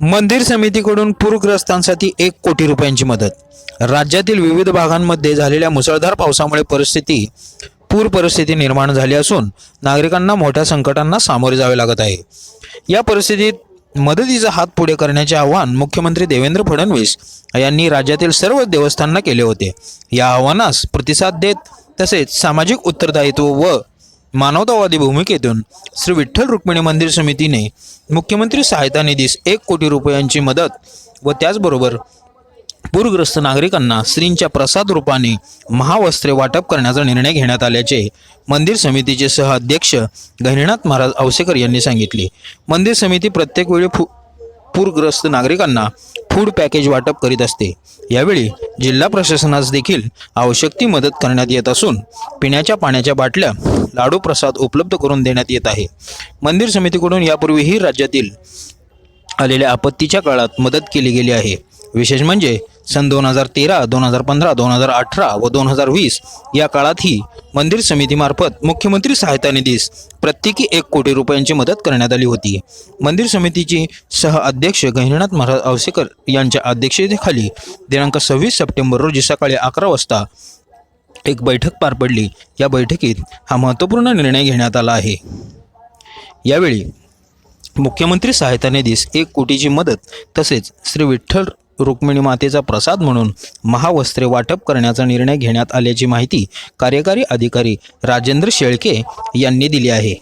मंदिर समितीकडून पूरग्रस्तांसाठी एक कोटी रुपयांची मदत. राज्यातील विविध भागांमध्ये झालेल्या मुसळधार पावसामुळे परिस्थिती पूर परिस्थिती निर्माण झाली असून नागरिकांना मोठ्या संकटांना सामोरे जावे लागत आहे. या परिस्थितीत मदतीचा हात पुढे करण्याचे आवाहन मुख्यमंत्री देवेंद्र फडणवीस यांनी राज्यातील सर्व देवस्थांना केले होते. या आव्हानास प्रतिसाद देत तसेच सामाजिक उत्तरदायित्व व मानवतावादी भूमिकेतून श्री विठ्ठल रुक्मिणी मंदिर समितीने मुख्यमंत्री सहायता निधीस एक कोटी रुपयांची मदत व त्याचबरोबर पूरग्रस्त नागरिकांना श्रींच्या प्रसाद रूपाने महावस्त्रे वाटप करण्याचा निर्णय घेण्यात आल्याचे मंदिर समितीचे सह अध्यक्ष गहिनीनाथ महाराज औसेकर यांनी सांगितले. मंदिर समिती प्रत्येक वेळी फु पूरग्रस्त नागरिकांना फूड पॅकेज वाटप करीत असते. यावेळी जिल्हा प्रशासनास देखील आवश्यक ती मदत करण्यात येत असून पिण्याच्या पाण्याच्या बाटल्या लाडू प्रसाद उपलब्ध करून देण्यात येत आहे. मंदिर समितीकडून यापूर्वीही राज्यातील आलेल्या आपत्तीच्या काळात मदत केली गेली आहे. विशेष म्हणजे सन दोन हजार तेरा दोन हजार पंधरा दोन हजार अठरा व दोन हजार वीस या काळातही मंदिर समितीमार्फत मुख्यमंत्री सहायता निधीस प्रत्येकी एक कोटी रुपयांची मदत करण्यात आली होती. मंदिर समितीची सह अध्यक्ष गहिनीनाथ महाराज आवसेकर यांच्या अध्यक्षतेखाली दिनांक सव्वीस सप्टेंबर रोजी सकाळी अकरा वाजता एक बैठक पार पडली. या बैठकीत हा महत्त्वपूर्ण निर्णय घेण्यात आला आहे. यावेळी मुख्यमंत्री सहायता निधीस एक कोटीची मदत तसेच श्री विठ्ठल रुक्मिणी मातेचा प्रसाद म्हणून महावस्त्रे वाटप करण्याचा निर्णय घेण्यात आल्याची माहिती कार्यकारी अधिकारी राजेंद्र शेळके यांनी दिली आहे.